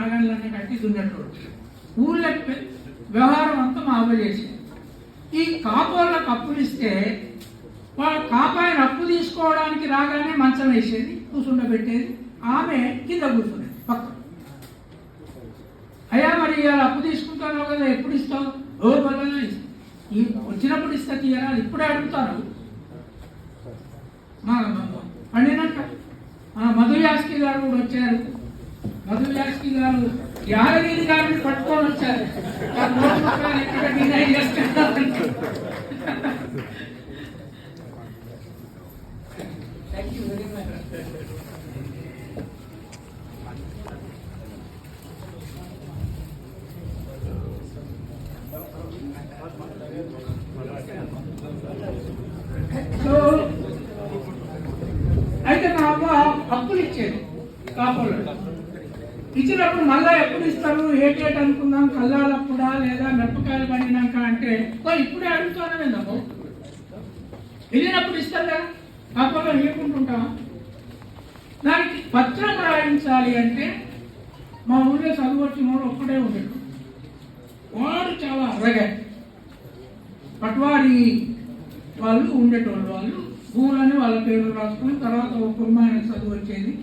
నాగాళ్ళన్నీ కట్టి దున్నట్టు ఊళ్ళ వ్యవహారం అంతా మా అవ్వ చేసింది ఈ కాపోళ్ళకు అప్పులు ఇస్తే వాళ్ళ కాపాయన అప్పు తీసుకోవడానికి రాగానే మంచం వేసేది కూర్చుండబెట్టేది ఆమె కింద కూర్చునేది పక్క అయ్యా మరి ఇవాళ అప్పు తీసుకుంటాను కదా ఎప్పుడు ఇస్తావు? ఓ బలమే ఈ వచ్చినప్పుడు ఇస్తా తీయరా ఇప్పుడే అడుగుతారు. మా మా- పండినాక ఆ మధు యాస్కి గారు కూడా వచ్చారు. మధు గారు యాదగిరి గారిని పట్టుకొని వచ్చారు. ఎక్కడ సో అయితే మా అవ్వ అప్పులు ఇచ్చేది కాపులు. ఇచ్చినప్పుడు మళ్ళా ఎప్పుడు ఇస్తారు? ఏ డేట్ అనుకుందాం? కల్లాలప్పుడా లేదా మిరపకాయలు పడినాక అంటే? "ఓ, ఇప్పుడే అడుగుతానే నాకు వెళ్ళినప్పుడు ఇస్తారు కదా కాపోలో దానికి పత్రం రాయించాలి అంటే మా ఊళ్ళో చదువు వచ్చిన వాడు ఒక్కడే ఉండేడు. వాడు చాలా అరగా. పట్వారి వాళ్ళు ఉండేటోళ్ళు వాళ్ళు. భూములని వాళ్ళ పేర్లు రాసుకుని తర్వాత ఒక కుర్మాయన చదువు వచ్చేది.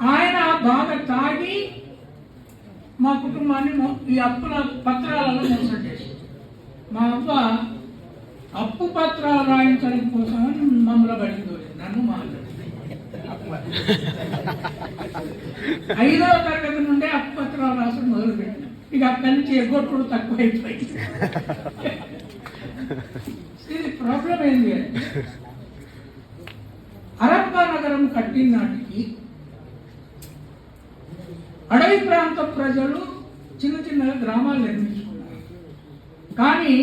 ఆయన బాగా తాగి మా కుటుంబాన్ని ఈ అప్పుల పత్రాలలో మోసం మా అవ్వ అప్పు పత్రాలు రాయించడం కోసం మమ్మల్ని పడింది నన్ను మా ఐదవ తరగతి నుండే అప్పు పత్రాలు రాసి మొదలుపెట్టిన ఇక అక్కడి నుంచి ఎగ్గొట్టుడు తక్కువైపోయింది. ఇది ప్రాబ్లం ఏంటి అంటే నగరం కట్టిన నాటికి అడవి ప్రాంత ప్రజలు చిన్న చిన్న గ్రామాలు నిర్మించుకున్నారు. కానీ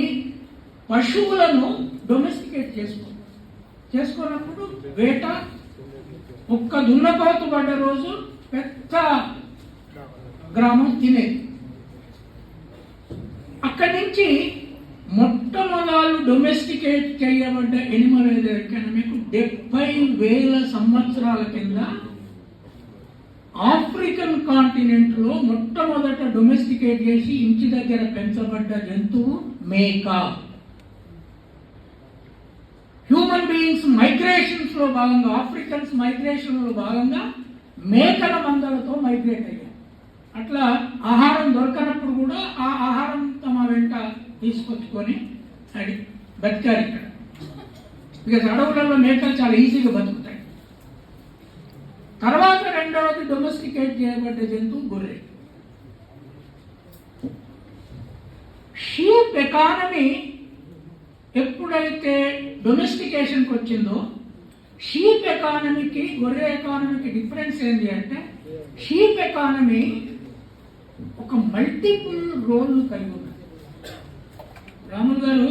పశువులను డొమెస్టికేట్ చేసుకున్నారు చేసుకున్నప్పుడు వేట ఒక్క దున్నపాతు పడ్డ రోజు పెద్ద గ్రామం తినేది. అక్కడి నుంచి మొట్టమొదలు డొమెస్టికేట్ చేయబడ్డ ఎనిమల్ ఏదైనా మీకు డెబ్బై వేల సంవత్సరాల కింద ఆఫ్రికన్ కాంటినెంట్లో మొట్టమొదట డొమెస్టికేట్ చేసి ఇంటి దగ్గర పెంచబడ్డ జంతువు మేక. హ్యూమన్ బీయింగ్స్ మైగ్రేషన్స్లో భాగంగా ఆఫ్రికన్స్ మైగ్రేషన్లో భాగంగా మేకల మందలతో మైగ్రేట్ అయ్యారు. అట్లా ఆహారం దొరకనప్పుడు కూడా ఆ ఆహారం తమ వెంట తీసుకొచ్చుకొని అది బతికారు ఇక్కడ. బికాజ్ అడవులలో మేకలు చాలా ఈజీగా బతుకుతాయి. తర్వాత రెండవది డొమెస్టికేట్ చేయబడ్డ జంతువు గొర్రె. షీప్ ఎకానమీ ఎప్పుడైతే డొమెస్టికేషన్కి వచ్చిందో షీప్ ఎకానమీకి గొర్రె ఎకానమీకి డిఫరెన్స్ ఏంటి అంటే షీప్ ఎకానమీ ఒక మల్టిపుల్ రోల్ కలిగి ఉన్నది. రాములు గారు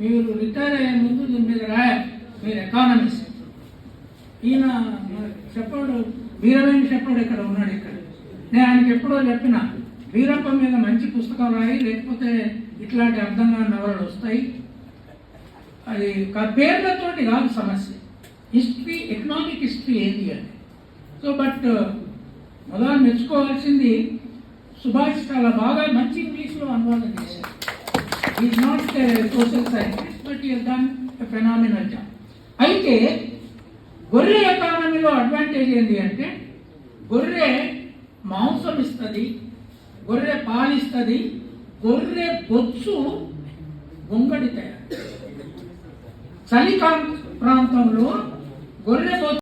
మీరు రిటైర్ అయ్యే ముందు దీని మీద రాయాలి. మీరు ఎకానమిస్ట్ ఈయన చెప్పాడు. వీరమైన చెప్పాడు ఇక్కడ ఉన్నాడు ఇక్కడ. నేను ఆయనకి ఎప్పుడో చెప్పిన వీరప్ప మీద మంచి పుస్తకం రాయి లేకపోతే ఇట్లాంటి అర్థం కాని నవలలు వస్తాయి. అది క- పేర్లతోటి కాదు సమస్య. హిస్టరీ ఎకనామిక్ హిస్టరీ ఏంది అని. సో బట్ మొదలు మెచ్చుకోవాల్సింది సుభాష్ చాలా బాగా మంచి ఇంగ్లీష్లో అనువాదం చేశారు is not social scientist but is done phenomenal job అయితే గొర్రె ఎకానమీలో అడ్వాంటేజ్ ఏంటి అంటే గొర్రె మాంసం ఇస్తుంది గొర్రె పాలిస్తుంది గొర్రె బొచ్చు గొంగడి తయారు. చలికాల ప్రాంతంలో గొర్రె బొచ్చు